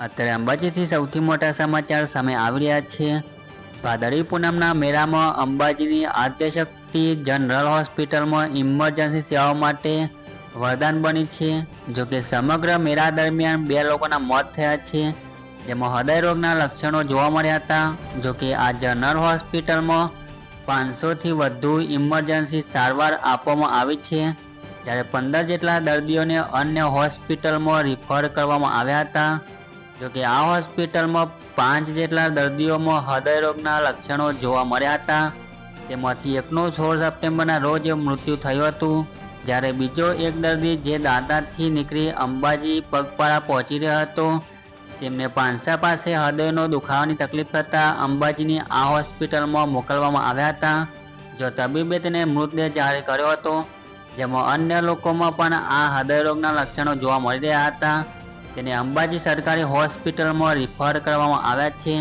અત્યારે અંબાજીથી સૌથી મોટા સમાચાર સામે આવી રહ્યા છે. ભાદરવી પૂનમના મેળામાં અંબાજીની આદ્યશક્તિ જનરલ હોસ્પિટલમાં ઇમરજન્સી સેવાઓ માટે વરદાન બની છે. જો કે સમગ્ર મેળા દરમિયાન બે લોકોના મોત થયા છે. જેમાં હૃદય રોગના લક્ષણો જોવા મળ્યા હતા. જો કે આ જનરલ હોસ્પિટલમાં પાંચસોથી વધુ ઇમરજન્સી સારવાર આપવામાં આવી છે. જ્યારે પંદર જેટલા દર્દીઓને અન્ય હોસ્પિટલમાં રિફર કરવામાં આવ્યા હતા. જોકે આ હોસ્પિટલમાં પાંચ જેટલા દર્દીઓમાં હૃદયરોગના લક્ષણો જોવા મળ્યા હતા. તેમાંથી એકનું સોળ સપ્ટેમ્બરના રોજ મૃત્યુ થયું હતું. જ્યારે બીજો એક દર્દી જે દાંતાથી નીકળી અંબાજી પગપાળા પહોંચી રહ્યો હતો. તેમને પાંસા પાસે હૃદયનો દુખાવાની તકલીફ થતાં અંબાજીની આ હોસ્પિટલમાં મોકલવામાં આવ્યા હતા. જો તબીબે તેને મૃતદેહ જાહેર કર્યો હતો, જેમાં અન્ય લોકોમાં પણ આ હૃદયરોગના લક્ષણો જોવા મળી રહ્યા હતા. તેને અંબાજી સરકારી હોસ્પિટલમાં રિફર કરવામાં આવ્યા છે.